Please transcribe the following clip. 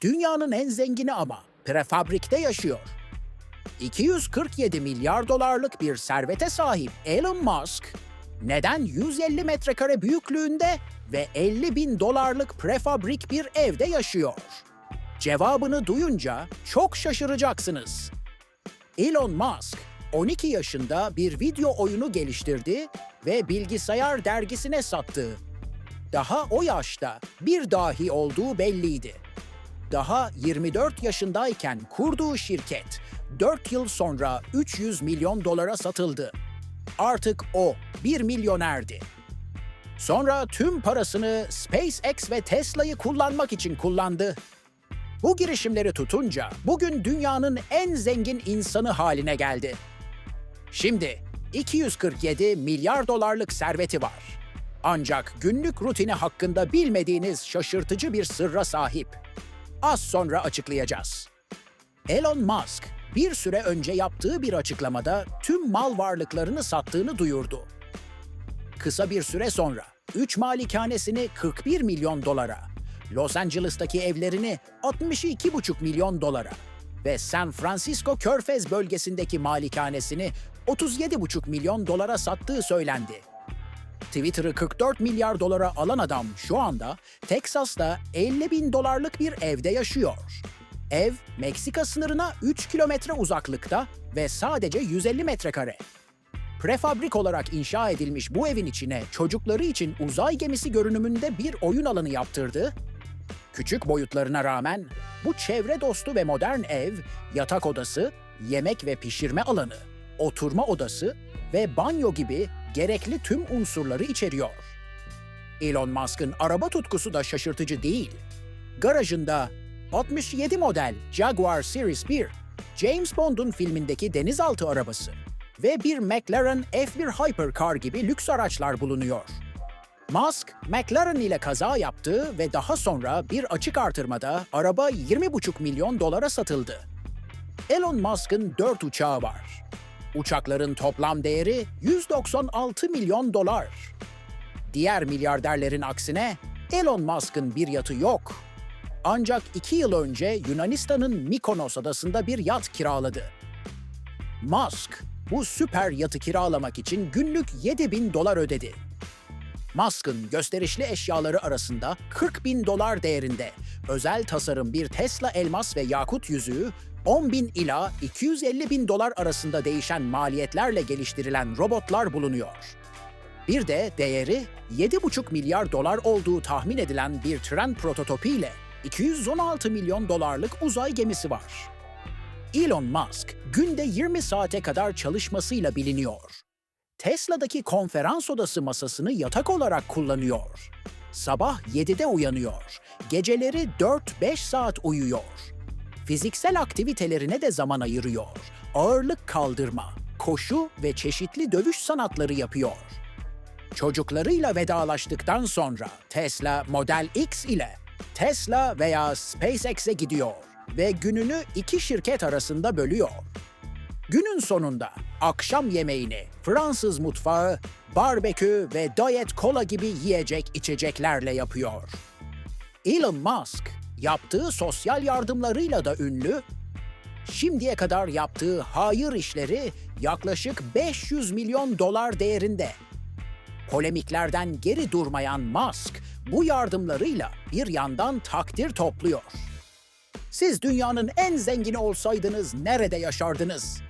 Dünyanın en zengini ama prefabrikte yaşıyor. 247 milyar dolarlık bir servete sahip Elon Musk, neden 150 metrekare büyüklüğünde ve 50 bin dolarlık prefabrik bir evde yaşıyor? Cevabını duyunca çok şaşıracaksınız. Elon Musk 12 yaşında bir video oyunu geliştirdi ve bilgisayar dergisine sattı. Daha o yaşta bir dahi olduğu belliydi. Daha 24 yaşındayken kurduğu şirket 4 yıl sonra 300 milyon dolara satıldı. Artık o bir milyonerdi. Sonra tüm parasını SpaceX ve Tesla'yı kullanmak için kullandı. Bu girişimleri tutunca bugün dünyanın en zengin insanı haline geldi. Şimdi 247 milyar dolarlık serveti var. Ancak günlük rutini hakkında bilmediğiniz şaşırtıcı bir sırra sahip. Az sonra açıklayacağız. Elon Musk bir süre önce yaptığı bir açıklamada tüm mal varlıklarını sattığını duyurdu. Kısa bir süre sonra 3 malikanesini 41 milyon dolara, Los Angeles'taki evlerini 62,5 milyon dolara ve San Francisco Körfez bölgesindeki malikanesini 37,5 milyon dolara sattığı söylendi. Twitter'ı 44 milyar dolara alan adam şu anda Teksas'ta 50 bin dolarlık bir evde yaşıyor. Ev, Meksika sınırına 3 kilometre uzaklıkta ve sadece 150 metrekare. Prefabrik olarak inşa edilmiş bu evin içine çocukları için uzay gemisi görünümünde bir oyun alanı yaptırdı. Küçük boyutlarına rağmen bu çevre dostu ve modern ev, yatak odası, yemek ve pişirme alanı, oturma odası ve banyo gibi gerekli tüm unsurları içeriyor. Elon Musk'ın araba tutkusu da şaşırtıcı değil. Garajında 67 model Jaguar Series 1, James Bond'un filmindeki denizaltı arabası ve bir McLaren F1 Hypercar gibi lüks araçlar bulunuyor. Musk, McLaren ile kaza yaptı ve daha sonra bir açık artırmada araba 20,5 milyon dolara satıldı. Elon Musk'ın 4 uçağı var. Uçakların toplam değeri 196 milyon dolar. Diğer milyarderlerin aksine Elon Musk'ın bir yatı yok. Ancak iki yıl önce Yunanistan'ın Mikonos adasında bir yat kiraladı. Musk bu süper yatı kiralamak için günlük 7 bin dolar ödedi. Musk'ın gösterişli eşyaları arasında 40 bin dolar değerinde özel tasarım bir Tesla elmas ve yakut yüzüğü, 10 bin ila 250 bin dolar arasında değişen maliyetlerle geliştirilen robotlar bulunuyor. Bir de değeri 7,5 milyar dolar olduğu tahmin edilen bir tren prototipiyle 216 milyon dolarlık uzay gemisi var. Elon Musk günde 20 saate kadar çalışmasıyla biliniyor. Tesla'daki konferans odası masasını yatak olarak kullanıyor. Sabah 7'de uyanıyor. Geceleri 4-5 saat uyuyor. Fiziksel aktivitelerine de zaman ayırıyor. Ağırlık kaldırma, koşu ve çeşitli dövüş sanatları yapıyor. Çocuklarıyla vedalaştıktan sonra Tesla Model X ile Tesla veya SpaceX'e gidiyor ve gününü iki şirket arasında bölüyor. Günün sonunda akşam yemeğini Fransız mutfağı, barbekü ve diet kola gibi yiyecek içeceklerle yapıyor. Elon Musk yaptığı sosyal yardımlarıyla da ünlü, şimdiye kadar yaptığı hayır işleri yaklaşık 500 milyon dolar değerinde. Polemiklerden geri durmayan Musk bu yardımlarıyla bir yandan takdir topluyor. Siz dünyanın en zengini olsaydınız nerede yaşardınız?